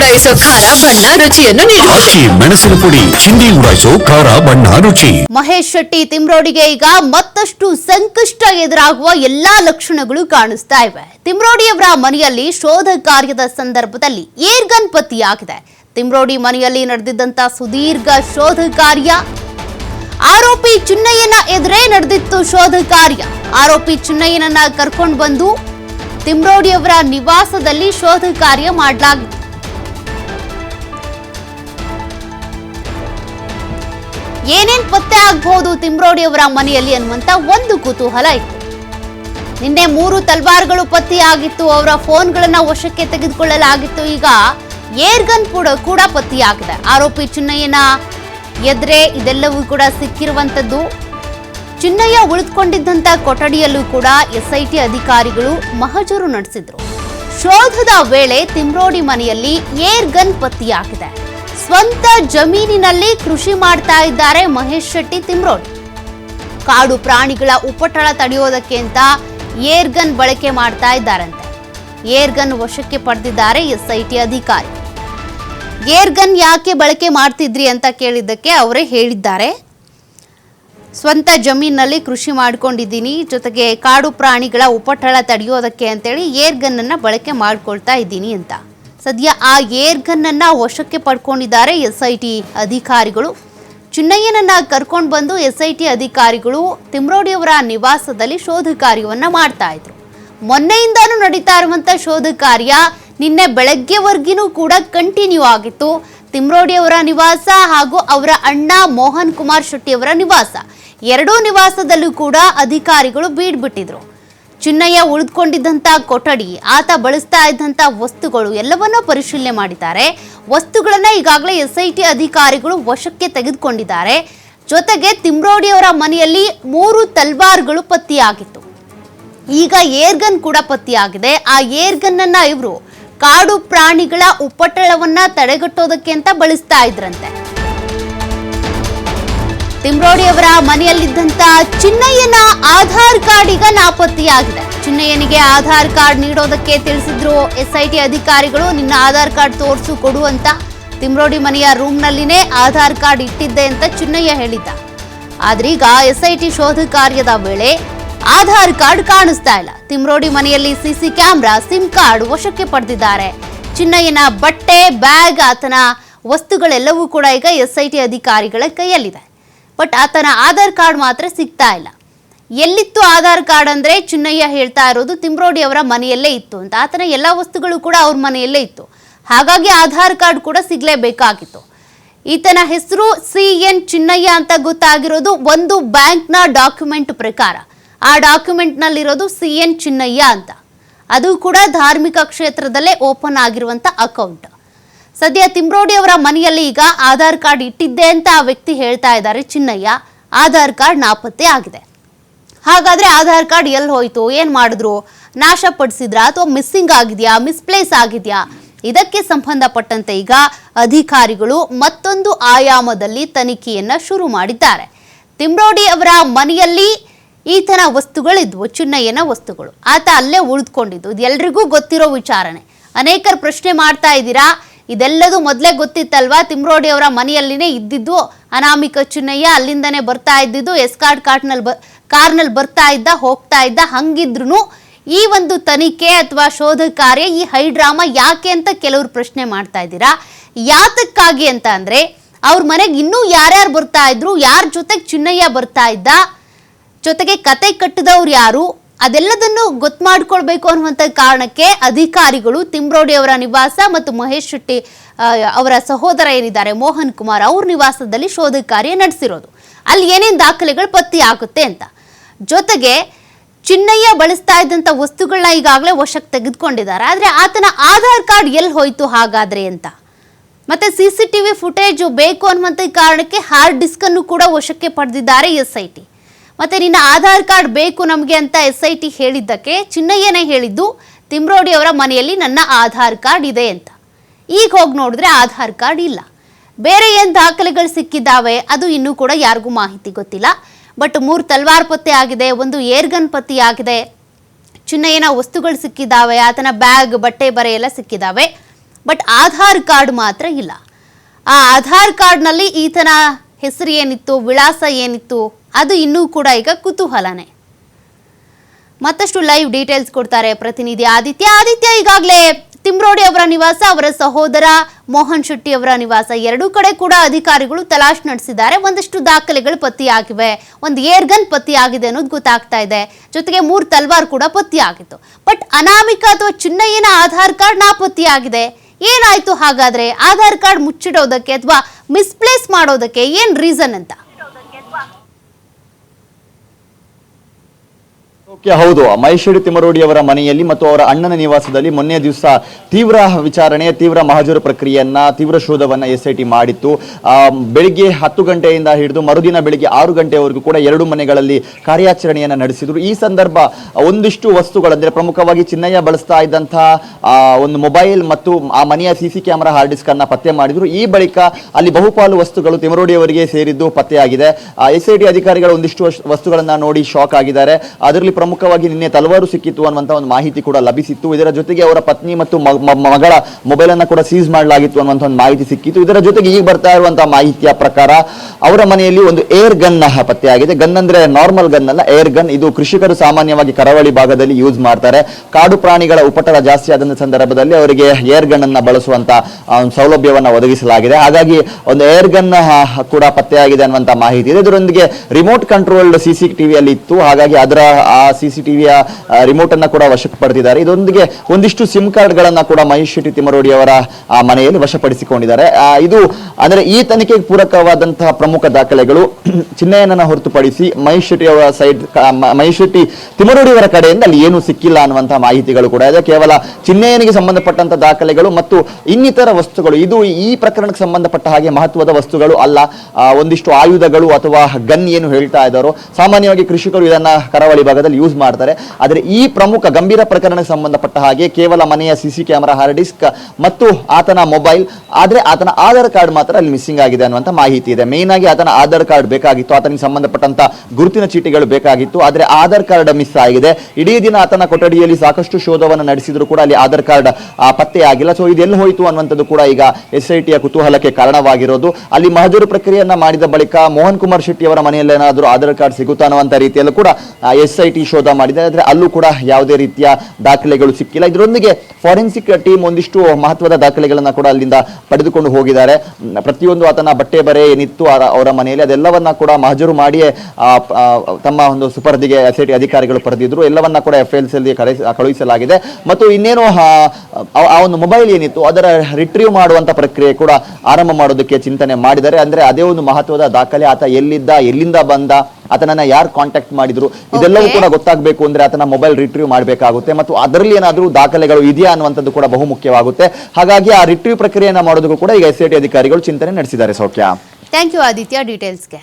ಉಡಾಯಿಸೋ ಖಾರ ಬಣ್ಣ ರುಚಿಯನ್ನು ನೀಡುತ್ತದೆ ಮೆಣಸಿನ ಪುಡಿ ಚಿಂದಿ ಉಡಾಯಿಸೋ ಖಾರ ಬಣ್ಣ ರುಚಿ. ಮಹೇಶ್ ಶೆಟ್ಟಿ ತಿಮ್ರೋಡಿಗೆ ಈಗ ಮತ್ತಷ್ಟು ಸಂಕಷ್ಟ ಎದುರಾಗುವ ಎಲ್ಲಾ ಲಕ್ಷಣಗಳು ಕಾಣಿಸ್ತಾ ಇವೆ. ತಿಮ್ರೋಡಿಯವರ ಮನೆಯಲ್ಲಿ ಶೋಧ ಕಾರ್ಯದ ಸಂದರ್ಭದಲ್ಲಿ ಏರ್ಗನ್ ಪತ್ತೆಯಾಗಿದೆ. ತಿಮ್ರೋಡಿ ಮನೆಯಲ್ಲಿ ನಡೆದಿದ್ದಂತ ಸುದೀರ್ಘ ಶೋಧ ಕಾರ್ಯ. ಆರೋಪಿ ಚಿನ್ನಯ್ಯನ ಎದುರೇ ನಡೆದಿತ್ತು ಶೋಧ ಕಾರ್ಯ. ಆರೋಪಿ ಚಿನ್ನಯ್ಯನನ್ನ ಕರ್ಕೊಂಡು ಬಂದು ತಿಮ್ರೋಡಿಯವರ ನಿವಾಸದಲ್ಲಿ ಶೋಧ ಕಾರ್ಯ ಮಾಡಲಾಗಿತ್ತು. ಏನೇನ್ ಪತ್ತೆ ಆಗಬಹುದು ತಿಮ್ರೋಡಿ ಅವರ ಮನೆಯಲ್ಲಿ ಅನ್ನುವಂತ ಒಂದು ಕುತೂಹಲ ಇತ್ತು. ನಿನ್ನೆ ಮೂರು ತಲ್ವಾರ್ಗಳು ಪತ್ತೆಯಾಗಿತ್ತು ಅವರ ಫೋನ್ಗಳನ್ನ ವಶಕ್ಕೆ ತೆಗೆದುಕೊಳ್ಳಲಾಗಿತ್ತು. ಈಗ ಏರ್ಗನ್ ಕೂಡ ಕೂಡ ಪತ್ತೆಯಾಗಿದೆ. ಆರೋಪಿ ಚಿನ್ನಯ್ಯನ ಎದ್ರೆ ಇದೆಲ್ಲವೂ ಕೂಡ ಸಿಕ್ಕಿರುವಂತದ್ದು. ಚಿನ್ನಯ್ಯ ಉಳಿದುಕೊಂಡಿದ್ದಂತ ಕೊಠಡಿಯಲ್ಲೂ ಕೂಡ ಎಸ್ಐಟಿ ಅಧಿಕಾರಿಗಳು ಮಹಜರು ನಡೆಸಿದ್ರು. ಶೋಧದ ವೇಳೆ ತಿಮ್ರೋಡಿ ಮನೆಯಲ್ಲಿ ಏರ್ ಗನ್ ಪತ್ತೆಯಾಗಿದೆ. ಸ್ವಂತ ಜಮೀನಿನಲ್ಲಿ ಕೃಷಿ ಮಾಡ್ತಾ ಇದ್ದಾರೆ ಮಹೇಶ್ ಶೆಟ್ಟಿ ತಿಮ್ರೋಡ್ ಕಾಡು ಪ್ರಾಣಿಗಳ ಉಪಟಳ ತಡೆಯೋದಕ್ಕೆ ಅಂತ ಏರ್ಗನ್ ಬಳಕೆ ಮಾಡ್ತಾ ಇದ್ದಾರಂತೆ. ಏರ್ಗನ್ ವಶಕ್ಕೆ ಪಡೆದಿದ್ದಾರೆ ಎಸ್ಐಟಿ ಅಧಿಕಾರಿ. ಏರ್ಗನ್ ಯಾಕೆ ಬಳಕೆ ಮಾಡ್ತಿದ್ರಿ ಅಂತ ಕೇಳಿದ್ದಕ್ಕೆ ಅವರೇ ಹೇಳಿದ್ದಾರೆ. ಸ್ವಂತ ಜಮೀನಲ್ಲಿ ಕೃಷಿ ಮಾಡ್ಕೊಂಡಿದ್ದೀನಿ, ಜೊತೆಗೆ ಕಾಡು ಪ್ರಾಣಿಗಳ ಉಪಟಳ ತಡೆಯೋದಕ್ಕೆ ಅಂತೇಳಿ ಏರ್ಗನ್ನನ್ನು ಬಳಕೆ ಮಾಡ್ಕೊಳ್ತಾ ಇದ್ದೀನಿ ಅಂತ. ಸದ್ಯ ಆ ಏರ್ ಗನ್ನನ್ನು ವಶಕ್ಕೆ ಪಡ್ಕೊಂಡಿದ್ದಾರೆ ಎಸ್ ಐ ಟಿ ಅಧಿಕಾರಿಗಳು. ಚಿನ್ನಯ್ಯನನ್ನ ಕರ್ಕೊಂಡು ಬಂದು ಎಸ್ ಐ ಟಿ ಅಧಿಕಾರಿಗಳು ತಿಮ್ರೋಡಿಯವರ ನಿವಾಸದಲ್ಲಿ ಶೋಧ ಕಾರ್ಯವನ್ನ ಮಾಡ್ತಾ ಇದ್ರು. ಮೊನ್ನೆಯಿಂದಾನು ನಡೀತಾ ಇರುವಂತ ಶೋಧ ಕಾರ್ಯ ನಿನ್ನೆ ಬೆಳಗ್ಗೆವರೆಗಿನೂ ಕೂಡ ಕಂಟಿನ್ಯೂ ಆಗಿತ್ತು. ತಿಮ್ರೋಡಿಯವರ ನಿವಾಸ ಹಾಗೂ ಅವರ ಅಣ್ಣ ಮೋಹನ್ ಕುಮಾರ್ ಶೆಟ್ಟಿಯವರ ನಿವಾಸ. ಎರಡೂ ನಿವಾಸದಲ್ಲೂ ಕೂಡ ಅಧಿಕಾರಿಗಳು ಬೀಡ್ಬಿಟ್ಟಿದ್ರು. ಚಿನ್ನಯ್ಯ ಉಳಿದುಕೊಂಡಿದ್ದಂಥ ಕೊಠಡಿ, ಆತ ಬಳಸ್ತಾ ಇದ್ದಂಥ ವಸ್ತುಗಳು ಎಲ್ಲವನ್ನೂ ಪರಿಶೀಲನೆ ಮಾಡಿದ್ದಾರೆ. ವಸ್ತುಗಳನ್ನು ಈಗಾಗಲೇ ಎಸ್ ಐ ಟಿ ಅಧಿಕಾರಿಗಳು ವಶಕ್ಕೆ ತೆಗೆದುಕೊಂಡಿದ್ದಾರೆ. ಜೊತೆಗೆ ತಿಮ್ರೋಡಿಯವರ ಮನೆಯಲ್ಲಿ ಮೂರು ತಲ್ವಾರ್ಗಳು ಪತ್ತೆಯಾಗಿತ್ತು. ಈಗ ಏರ್ಗನ್ ಕೂಡ ಪತ್ತೆಯಾಗಿದೆ. ಆ ಏರ್ಗನ್ ಅನ್ನ ಇವರು ಕಾಡು ಪ್ರಾಣಿಗಳ ಉಪಟಳವನ್ನ ತಡೆಗಟ್ಟೋದಕ್ಕೆ ಅಂತ ಬಳಸ್ತಾ ಇದ್ರಂತೆ. ತಿಮ್ರೋಡಿಯವರ ಮನೆಯಲ್ಲಿದ್ದಂತ ಚಿನ್ನಯ್ಯನ ಆಧಾರ್ ಕಾರ್ಡ್ ಈಗ ನಾಪತ್ತೆಯಾಗಿದೆ. ಚಿನ್ನಯ್ಯನಿಗೆ ಆಧಾರ್ ಕಾರ್ಡ್ ನೀಡೋದಕ್ಕೆ ತಿಳಿಸಿದ್ರು ಎಸ್ಐಟಿ ಅಧಿಕಾರಿಗಳು, ನಿನ್ನ ಆಧಾರ್ ಕಾರ್ಡ್ ತೋರಿಸು, ಕೊಡು ಅಂತ. ತಿಮ್ರೋಡಿ ಮನೆಯ ರೂಮ್ನಲ್ಲಿನೇ ಆಧಾರ್ ಕಾರ್ಡ್ ಇಟ್ಟಿದ್ದೆ ಅಂತ ಚಿನ್ನಯ್ಯ ಹೇಳಿದ್ದ. ಆದ್ರೀಗ ಎಸ್ಐಟಿ ಶೋಧ ಕಾರ್ಯದ ವೇಳೆ ಆಧಾರ್ ಕಾರ್ಡ್ ಕಾಣಿಸ್ತಾ ಇಲ್ಲ. ತಿಮ್ರೋಡಿ ಮನೆಯಲ್ಲಿ ಸಿಸಿ ಕ್ಯಾಮ್ರಾ, ಸಿಮ್ ಕಾರ್ಡ್ ವಶಕ್ಕೆ ಪಡೆದಿದ್ದಾರೆ. ಚಿನ್ನಯ್ಯನ ಬಟ್ಟೆ, ಬ್ಯಾಗ್, ಆತನ ವಸ್ತುಗಳೆಲ್ಲವೂ ಕೂಡ ಈಗ ಎಸ್ಐಟಿ ಅಧಿಕಾರಿಗಳ ಕೈಯಲ್ಲಿದೆ. ಬಟ್ ಆತನ ಆಧಾರ್ ಕಾರ್ಡ್ ಮಾತ್ರ ಸಿಗ್ತಾ ಇಲ್ಲ. ಎಲ್ಲಿತ್ತು ಆಧಾರ್ ಕಾರ್ಡ್ ಅಂದ್ರೆ ಚಿನ್ನಯ್ಯ ಹೇಳ್ತಾ ಇರೋದು ತಿಮ್ರೋಡಿ ಅವರ ಮನೆಯಲ್ಲೇ ಇತ್ತು ಅಂತ. ಆತನ ಎಲ್ಲ ವಸ್ತುಗಳು ಕೂಡ ಅವ್ರ ಮನೆಯಲ್ಲೇ ಇತ್ತು. ಹಾಗಾಗಿ ಆಧಾರ್ ಕಾರ್ಡ್ ಕೂಡ ಸಿಗ್ಲೇಬೇಕಾಗಿತ್ತು. ಈತನ ಹೆಸರು ಸಿ ಎನ್ ಚಿನ್ನಯ್ಯ ಅಂತ ಗೊತ್ತಾಗಿರೋದು ಒಂದು ಬ್ಯಾಂಕ್ನ ಡಾಕ್ಯುಮೆಂಟ್ ಪ್ರಕಾರ. ಆ ಡಾಕ್ಯುಮೆಂಟ್ನಲ್ಲಿರೋದು ಸಿ ಎನ್ ಚಿನ್ನಯ್ಯ ಅಂತ. ಅದು ಕೂಡ ಧಾರ್ಮಿಕ ಕ್ಷೇತ್ರದಲ್ಲೇ ಓಪನ್ ಆಗಿರುವಂತ ಅಕೌಂಟ್. ಸದ್ಯ ತಿಮ್ರೋಡಿ ಅವರ ಮನೆಯಲ್ಲಿ ಈಗ ಆಧಾರ್ ಕಾರ್ಡ್ ಇಟ್ಟಿದ್ದೆ ಅಂತ ಆ ವ್ಯಕ್ತಿ ಹೇಳ್ತಾ ಇದ್ದಾರೆ. ಚಿನ್ನಯ್ಯ, ಆಧಾರ್ ಕಾರ್ಡ್ ನಾಪತ್ತೆ ಆಗಿದೆ. ಹಾಗಾದ್ರೆ ಆಧಾರ್ ಕಾರ್ಡ್ ಎಲ್ಲಿ ಹೋಯ್ತು? ಏನ್ ಮಾಡಿದ್ರು? ನಾಶಪಡಿಸಿದ್ರಾ ಅಥವಾ ಮಿಸ್ಸಿಂಗ್ ಆಗಿದೆಯಾ? ಮಿಸ್ಪ್ಲೇಸ್ ಆಗಿದೆಯಾ? ಇದಕ್ಕೆ ಸಂಬಂಧಪಟ್ಟಂತೆ ಈಗ ಅಧಿಕಾರಿಗಳು ಮತ್ತೊಂದು ಆಯಾಮದಲ್ಲಿ ತನಿಖೆಯನ್ನ ಶುರು ಮಾಡಿದ್ದಾರೆ. ತಿಮ್ರೋಡಿ ಅವರ ಮನೆಯಲ್ಲಿ ಈತನ ವಸ್ತುಗಳಿದ್ವು, ಚಿನ್ನಯ್ಯನ ವಸ್ತುಗಳು. ಆತ ಅಲ್ಲೇ ಉಳಿದುಕೊಂಡಿದ್ದು ಇದು ಎಲ್ರಿಗೂ ಗೊತ್ತಿರೋ ವಿಚಾರಣೆ. ಅನೇಕರು ಪ್ರಶ್ನೆ ಮಾಡ್ತಾ ಇದ್ದೀರಾ? ಇದೆಲ್ಲದು ಮೊದಲೇ ಗೊತ್ತಿತ್ತಲ್ವಾ? ತಿಮ್ರೋಡಿ ಅವರ ಮನೆಯಲ್ಲಿನೇ ಇದ್ದಿದ್ದು, ಅನಾಮಿಕ ಚುನ್ನಯ್ಯ ಅಲ್ಲಿಂದನೇ ಬರ್ತಾ ಇದ್ದಿದ್ದು ಎಸ್ಕಾರ್ಡ್ ಕಾರ್ಟ್ನಲ್ಲಿ ಬ ಕಾರ್ನಲ್ಲಿ ಬರ್ತಾ ಇದ್ದ, ಹೋಗ್ತಾ ಇದ್ದ ಹಂಗಿದ್ರು ಈ ಒಂದು ತನಿಖೆ ಅಥವಾ ಶೋಧ ಕಾರ್ಯ ಈ ಹೈ ಡ್ರಾಮಾ ಯಾಕೆ ಅಂತ ಕೆಲವರು ಪ್ರಶ್ನೆ ಮಾಡ್ತಾ ಇದ್ದೀರಾ? ಯಾತಕ್ಕಾಗಿ ಅಂತ ಅಂದರೆ, ಅವ್ರ ಮನೆಗೆ ಇನ್ನೂ ಯಾರ್ಯಾರು ಬರ್ತಾ ಇದ್ರು, ಯಾರ ಜೊತೆಗೆ ಚಿನ್ನಯ್ಯ ಬರ್ತಾ ಇದ್ದ, ಜೊತೆಗೆ ಕತೆ ಕಟ್ಟಿದವ್ರು ಯಾರು ಅದೆಲ್ಲದನ್ನು ಗೊತ್ತು ಮಾಡ್ಕೊಳ್ಬೇಕು ಅನ್ನುವಂಥ ಕಾರಣಕ್ಕೆ ಅಧಿಕಾರಿಗಳು ತಿಮ್ರೋಡಿ ಅವರ ನಿವಾಸ ಮತ್ತು ಮಹೇಶ್ ಶೆಟ್ಟಿ ಅವರ ಸಹೋದರ ಏನಿದ್ದಾರೆ, ಮೋಹನ್ ಕುಮಾರ್ ಅವ್ರ ನಿವಾಸದಲ್ಲಿ ಶೋಧ ಕಾರ್ಯ ನಡೆಸಿರೋದು. ಅಲ್ಲಿ ಏನೇನು ದಾಖಲೆಗಳು ಪತ್ತೆ ಆಗುತ್ತೆ ಅಂತ. ಜೊತೆಗೆ ಚಿನ್ನಯ್ಯ ಬಳಸ್ತಾ ಇದ್ದಂಥ ವಸ್ತುಗಳನ್ನ ಈಗಾಗಲೇ ವಶಕ್ಕೆ ತೆಗೆದುಕೊಂಡಿದ್ದಾರೆ. ಆದರೆ ಆತನ ಆಧಾರ್ ಕಾರ್ಡ್ ಎಲ್ಲಿ ಹೋಯಿತು ಹಾಗಾದರೆ ಅಂತ. ಮತ್ತೆ C C T V footage ಬೇಕು ಅನ್ನುವಂಥ ಕಾರಣಕ್ಕೆ ಹಾರ್ಡ್ ಡಿಸ್ಕನ್ನು ಕೂಡ ವಶಕ್ಕೆ ಪಡೆದಿದ್ದಾರೆ ಎಸ್ ಐ ಟಿ. ಮತ್ತೆ ನಿನ್ನ ಆಧಾರ್ ಕಾರ್ಡ್ ಬೇಕು ನಮಗೆ ಅಂತ ಎಸ್ ಐ ಟಿ ಹೇಳಿದ್ದಕ್ಕೆ ಚಿನ್ನಯ್ಯನೇ ಹೇಳಿದ್ದು, ತಿಮ್ರೋಡಿ ಅವರ ಮನೆಯಲ್ಲಿ ನನ್ನ ಆಧಾರ್ ಕಾರ್ಡ್ ಇದೆ ಅಂತ. ಈಗ ಹೋಗಿ ನೋಡಿದ್ರೆ ಆಧಾರ್ ಕಾರ್ಡ್ ಇಲ್ಲ. ಬೇರೆ ಏನು ದಾಖಲೆಗಳು ಸಿಕ್ಕಿದ್ದಾವೆ, ಅದು ಇನ್ನೂ ಕೂಡ ಯಾರಿಗೂ ಮಾಹಿತಿ ಗೊತ್ತಿಲ್ಲ. ಬಟ್ ಮೂರು ತಲ್ವಾರ್ ಪತ್ತೆ ಆಗಿದೆ, ಒಂದು ಏರ್ಗನ್ ಪತ್ತೆ ಆಗಿದೆ. ಚಿನ್ನಯ್ಯನ ವಸ್ತುಗಳು ಸಿಕ್ಕಿದ್ದಾವೆ, ಆತನ ಬ್ಯಾಗ್, ಬಟ್ಟೆ, ಬರೆ ಎಲ್ಲ ಸಿಕ್ಕಿದ್ದಾವೆ. ಬಟ್ ಆಧಾರ್ ಕಾರ್ಡ್ ಮಾತ್ರ ಇಲ್ಲ. ಆ ಆಧಾರ್ ಕಾರ್ಡ್ನಲ್ಲಿ ಈತನ ಹೆಸರು ಏನಿತ್ತು, ವಿಳಾಸ ಏನಿತ್ತು, ಅದು ಇನ್ನೂ ಕೂಡ ಈಗ ಕುತೂಹಲನೇ. ಮತ್ತಷ್ಟು ಲೈವ್ ಡೀಟೇಲ್ಸ್ ಕೊಡ್ತಾರೆ ಪ್ರತಿನಿಧಿ ಆದಿತ್ಯ. ಆದಿತ್ಯ ಈಗಾಗಲೇ ತಿಮ್ರೋಡಿ ಅವರ ನಿವಾಸ, ಅವರ ಸಹೋದರ ಮೋಹನ್ ಶೆಟ್ಟಿ ಅವರ ನಿವಾಸ, ಎರಡೂ ಕಡೆ ಕೂಡ ಅಧಿಕಾರಿಗಳು ತಲಾಶ್ ನಡೆಸಿದ್ದಾರೆ. ಒಂದಷ್ಟು ದಾಖಲೆಗಳು ಪತ್ತೆಯಾಗಿವೆ. ಒಂದು ಏರ್ ಗನ್ ಪತ್ತೆಯಾಗಿದೆ ಅನ್ನೋದು ಗೊತ್ತಾಗ್ತಾ ಇದೆ. ಜೊತೆಗೆ ಮೂರು ತಲ್ವಾರ್ ಕೂಡ ಪತ್ತೆಯಾಗಿತ್ತು. ಬಟ್ ಅನಾಮಿಕ ಅಥವಾ ಚಿನ್ನಯ್ಯನ ಆಧಾರ್ ಕಾರ್ಡ್ ನಾಪತ್ತೆಯಾಗಿದೆ ಏನಾಯ್ತು ಹಾಗಾದ್ರೆ? ಆಧಾರ್ ಕಾರ್ಡ್ ಮುಚ್ಚಿಡೋದಕ್ಕೆ ಅಥವಾ ಮಿಸ್ಪ್ಲೇಸ್ ಮಾಡೋದಕ್ಕೆ ಏನ್ ರೀಸನ್ ಅಂತ? ಓಕೆ, ಹೌದು. ಮಹೇಶ್ವರಿ ತಿಮರೋಡಿ ಅವರ ಮನೆಯಲ್ಲಿ ಮತ್ತು ಅವರ ಅಣ್ಣನ ನಿವಾಸದಲ್ಲಿ ಮೊನ್ನೆ ದಿವಸ ತೀವ್ರ ವಿಚಾರಣೆ, ತೀವ್ರ ಮಹಜರು ಪ್ರಕ್ರಿಯೆಯನ್ನ, ತೀವ್ರ ಶೋಧವನ್ನ ಎಸ್ ಐ ಟಿ ಮಾಡಿತ್ತು. ಬೆಳಿಗ್ಗೆ ಹತ್ತು ಗಂಟೆಯಿಂದ ಹಿಡಿದು ಮರುದಿನ ಬೆಳಿಗ್ಗೆ ಆರು ಗಂಟೆವರೆಗೂ ಕೂಡ ಎರಡು ಮನೆಗಳಲ್ಲಿ ಕಾರ್ಯಾಚರಣೆಯನ್ನು ನಡೆಸಿದ್ರು. ಈ ಸಂದರ್ಭ ಒಂದಿಷ್ಟು ವಸ್ತುಗಳಂದ್ರೆ ಪ್ರಮುಖವಾಗಿ ಚಿನ್ನಯ್ಯ ಬಳಸ್ತಾ ಇದ್ದಂತಹ ಒಂದು ಮೊಬೈಲ್ ಮತ್ತು ಆ ಮನೆಯ ಸಿ ಕ್ಯಾಮೆರಾ ಹಾರ್ಡ್ ಡಿಸ್ಕ್ ಅನ್ನ ಪತ್ತೆ ಮಾಡಿದ್ರು. ಈ ಬಳಿಕ ಅಲ್ಲಿ ಬಹುಪಾಲು ವಸ್ತುಗಳು ತಿಮರೋಡಿ ಅವರಿಗೆ ಸೇರಿದ್ದು ಪತ್ತೆಯಾಗಿದೆ. ಎಸ್ ಐ ಟಿ ಅಧಿಕಾರಿಗಳು ಒಂದಿಷ್ಟು ವಸ್- ವಸ್ತುಗಳನ್ನ ನೋಡಿ ಶಾಕ್ ಆಗಿದ್ದಾರೆ. ಅದರಲ್ಲಿ ಪ್ರಮುಖವಾಗಿ ನಿನ್ನೆ ತಲವಾರು ಸಿಕ್ಕಿತ್ತು ಅನ್ನುವಂಥ ಒಂದು ಮಾಹಿತಿ ಕೂಡ ಲಭಿಸಿತ್ತು. ಇದರ ಜೊತೆಗೆ ಅವರ ಪತ್ನಿ ಮತ್ತು ಮಗಳ ಮೊಬೈಲ್ ಅನ್ನು ಕೂಡ ಸೀಸ್ ಮಾಡಲಾಗಿತ್ತು ಅನ್ನುವಂಥ ಒಂದು ಮಾಹಿತಿ ಸಿಕ್ಕಿತ್ತು. ಇದರ ಜೊತೆಗೆ ಈಗ ಬರ್ತಾ ಇರುವಂತಹ ಮಾಹಿತಿಯ ಪ್ರಕಾರ ಅವರ ಮನೆಯಲ್ಲಿ ಒಂದು ಏರ್ ಗನ್ ಪತ್ತೆಯಾಗಿದೆ. ಗನ್ ಅಂದ್ರೆ ನಾರ್ಮಲ್ ಗನ್ ಅಲ್ಲ ಏರ್ ಗನ್ ಇದು ಕೃಷಿಕರು ಸಾಮಾನ್ಯವಾಗಿ ಕರಾವಳಿ ಭಾಗದಲ್ಲಿ ಯೂಸ್ ಮಾಡ್ತಾರೆ. ಕಾಡು ಪ್ರಾಣಿಗಳ ಉಪಟಳ ಜಾಸ್ತಿ ಆದಂಥ ಸಂದರ್ಭದಲ್ಲಿ ಅವರಿಗೆ ಏರ್ ಗನ್ ಅನ್ನ ಬಳಸುವಂತ ಸೌಲಭ್ಯವನ್ನ ಒದಗಿಸಲಾಗಿದೆ. ಹಾಗಾಗಿ ಒಂದು ಏರ್ ಗನ್ ಕೂಡ ಪತ್ತೆಯಾಗಿದೆ ಅನ್ನುವಂತ ಮಾಹಿತಿ ಇದೆ. ಇದರೊಂದಿಗೆ ರಿಮೋಟ್ ಕಂಟ್ರೋಲ್ಡ್ ಸಿ ಸಿ ಟಿವಿಯಲ್ಲಿ ಇತ್ತು. ಹಾಗಾಗಿ ಅದರ, ಆ ಸಿ ಟಿವಿಯ ರಿಮೋಟ್ ಅನ್ನ ಕೂಡ ವಶಕ್ಕೆ ಪಡೆದಿದ್ದಾರೆ ಇದೊಂದಿಗೆ ಒಂದಿಷ್ಟು ಸಿಮ್ ಕಾರ್ಡ್ ಗಳನ್ನ ಕೂಡ ಮಹೇಶ್ ಶೆಟ್ಟಿ ತಿಮರೋಡಿ ಅವರ ಮನೆಯಲ್ಲಿ ವಶಪಡಿಸಿಕೊಂಡಿದ್ದಾರೆ. ಇದು ಅಂದ್ರೆ ಈ ತನಿಖೆಗೆ ಪೂರಕವಾದಂತಹ ಪ್ರಮುಖ ದಾಖಲೆಗಳು ಚಿನ್ನಯ್ಯನನ್ನ ಹೊರತುಪಡಿಸಿ ಮಹೇಶ್ ಶೆಟ್ಟಿ ಅವರ ಸೈಡ್ ಮಹೇಶ್ ಶೆಟ್ಟಿ ತಿಮರೋಡಿ ಅವರ ಕಡೆಯಿಂದ ಅಲ್ಲಿ ಏನು ಸಿಕ್ಕಿಲ್ಲ ಅನ್ನುವಂತಹ ಮಾಹಿತಿಗಳು ಕೂಡ ಇದೆ. ಕೇವಲ ಚಿನ್ನಯ್ಯನಿಗೆ ಸಂಬಂಧಪಟ್ಟಂತಹ ದಾಖಲೆಗಳು ಮತ್ತು ಇನ್ನಿತರ ವಸ್ತುಗಳು. ಇದು ಈ ಪ್ರಕರಣಕ್ಕೆ ಸಂಬಂಧಪಟ್ಟ ಹಾಗೆ ಮಹತ್ವದ ವಸ್ತುಗಳು ಅಲ್ಲ. ಒಂದಿಷ್ಟು ಆಯುಧಗಳು ಅಥವಾ ಗನ್ ಏನು ಹೇಳ್ತಾ ಇದ್ದಾರೋ. ಸಾಮಾನ್ಯವಾಗಿ ಕೃಷಿಕರು ಇದನ್ನ ಕರಾವಳಿ ಭಾಗದಲ್ಲಿ ಯೂಸ್ ಮಾಡ್ತಾರೆ. ಆದರೆ ಈ ಪ್ರಮುಖ ಗಂಭೀರ ಪ್ರಕರಣಕ್ಕೆ ಸಂಬಂಧಪಟ್ಟ ಹಾಗೆ ಕೇವಲ ಮನೆಯ C C camera hard disk ಮತ್ತು ಆತನ ಮೊಬೈಲ್ ಆದರೆ ಆತನ ಆಧಾರ್ ಕಾರ್ಡ್ ಮಾತ್ರ ಅಲ್ಲಿ ಮಿಸ್ಸಿಂಗ್ ಆಗಿದೆ ಅನ್ನುವಂಥ ಮಾಹಿತಿ ಇದೆ. ಮೇಯ್ನ್ ಆಗಿ ಆತನ ಆಧಾರ್ ಕಾರ್ಡ್ ಬೇಕಾಗಿತ್ತು. ಆತನಿಗೆ ಸಂಬಂಧಪಟ್ಟಂತ ಗುರುತಿನ ಚೀಟಿಗಳು ಬೇಕಾಗಿತ್ತು. ಆದರೆ ಆಧಾರ್ ಕಾರ್ಡ್ ಮಿಸ್ ಆಗಿದೆ. ಇಡೀ ದಿನ ಆತನ ಕೊಠಡಿಯಲ್ಲಿ ಸಾಕಷ್ಟು ಶೋಧವನ್ನು ನಡೆಸಿದ್ರು ಕೂಡ ಅಲ್ಲಿ ಆಧಾರ್ ಕಾರ್ಡ್ ಪತ್ತೆ ಆಗಿಲ್ಲ. ಸೊ ಇದೆಲ್ಲ ಹೋಯಿತು ಅನ್ನುವಂಥದ್ದು ಕೂಡ ಈಗ ಎಸ್ ಐ ಟಿಯ ಕುತೂಹಲಕ್ಕೆ ಕಾರಣವಾಗಿರೋದು. ಅಲ್ಲಿ ಮಹಜೂರು ಪ್ರಕ್ರಿಯೆಯನ್ನ ಮಾಡಿದ ಬಳಿಕ ಮೋಹನ್ ಕುಮಾರ್ ಶೆಟ್ಟಿ ಅವರ ಮನೆಯಲ್ಲಿ ಏನಾದರೂ ಆಧಾರ್ ಕಾರ್ಡ್ ಸಿಗುತ್ತಾ ಅನ್ನುವಂಥ ರೀತಿಯಲ್ಲೂ ಕೂಡ ಎಸ್ ಐ ಟಿ ಶೋಧ ಮಾಡಿದೆ ಆದರೆ ಅಲ್ಲೂ ಕೂಡ ಯಾವುದೇ ರೀತಿಯ ದಾಖಲೆಗಳು ಸಿಕ್ಕಿಲ್ಲ. ಇದರೊಂದಿಗೆ ಫಾರೆನ್ಸಿಕ್ ಟೀಮ್ ಒಂದಿಷ್ಟು ಮಹತ್ವದ ದಾಖಲೆಗಳನ್ನು ಕೂಡ ಅಲ್ಲಿಂದ ಪಡೆದುಕೊಂಡು ಹೋಗಿದ್ದಾರೆ. ಪ್ರತಿಯೊಂದು ಆತನ ಬಟ್ಟೆ ಬರೆ ಏನಿತ್ತು ಅವರ ಮನೆಯಲ್ಲಿ, ಅದೆಲ್ಲವನ್ನ ಕೂಡ ಮಹಜರು ಮಾಡಿಯೇ ತಮ್ಮ ಒಂದು ಸುಪರ್ದಿಗೆ ಎಸ್ ಐ ಟಿ ಅಧಿಕಾರಿಗಳು ಪಡೆದಿದ್ರು. ಎಲ್ಲವನ್ನ ಕೂಡ ಎಫ್ ಎಲ್ ಸಿ ಕಳುಹಿಸಲಾಗಿದೆ. ಮತ್ತು ಇನ್ನೇನು, ಆ ಒಂದು ಮೊಬೈಲ್ ಏನಿತ್ತು, ಅದರ ರಿಟ್ರೀವ್ ಮಾಡುವಂತ ಪ್ರಕ್ರಿಯೆ ಕೂಡ ಆರಂಭ ಮಾಡೋದಕ್ಕೆ ಚಿಂತನೆ ಮಾಡಿದ್ದಾರೆ. ಅಂದ್ರೆ ಅದೇ ಒಂದು ಮಹತ್ವದ ದಾಖಲೆ. ಆತ ಎಲ್ಲಿದ್ದ, ಎಲ್ಲಿಂದ ಬಂದ ಆತನನ್ನ ಯಾರು ಕಾಂಟ್ಯಾಕ್ಟ್ ಮಾಡಿದ್ರು? ಇದೆಲ್ಲವೂ ಕೂಡ ಗೊತ್ತಾಗಬೇಕು ಅಂದ್ರೆ ಆತನ ಮೊಬೈಲ್ ರಿಟ್ರೀವ್ ಮಾಡಬೇಕಾಗುತ್ತೆ ಮತ್ತು ಅದರಲ್ಲಿ ಏನಾದರೂ ದಾಖಲೆಗಳು ಇದೆಯಾ ಅನ್ನುವಂಥದ್ದು ಕೂಡ ಬಹು ಮುಖ್ಯವಾಗುತ್ತೆ. ಹಾಗಾಗಿ ಆ ರಿಟ್ರೀವ್ ಪ್ರಕ್ರಿಯೆಯನ್ನು ಮಾಡೋದಕ್ಕೂ ಕೂಡ ಈಗ ಎಸ್ ಐ ಟಿ ಅಧಿಕಾರಿಗಳು ಚಿಂತನೆ ನಡೆಸಿದ್ದಾರೆ ಸೌಖ್ಯ. Thank you Aditya ಡೀಟೇಲ್ಸ್ಗೆ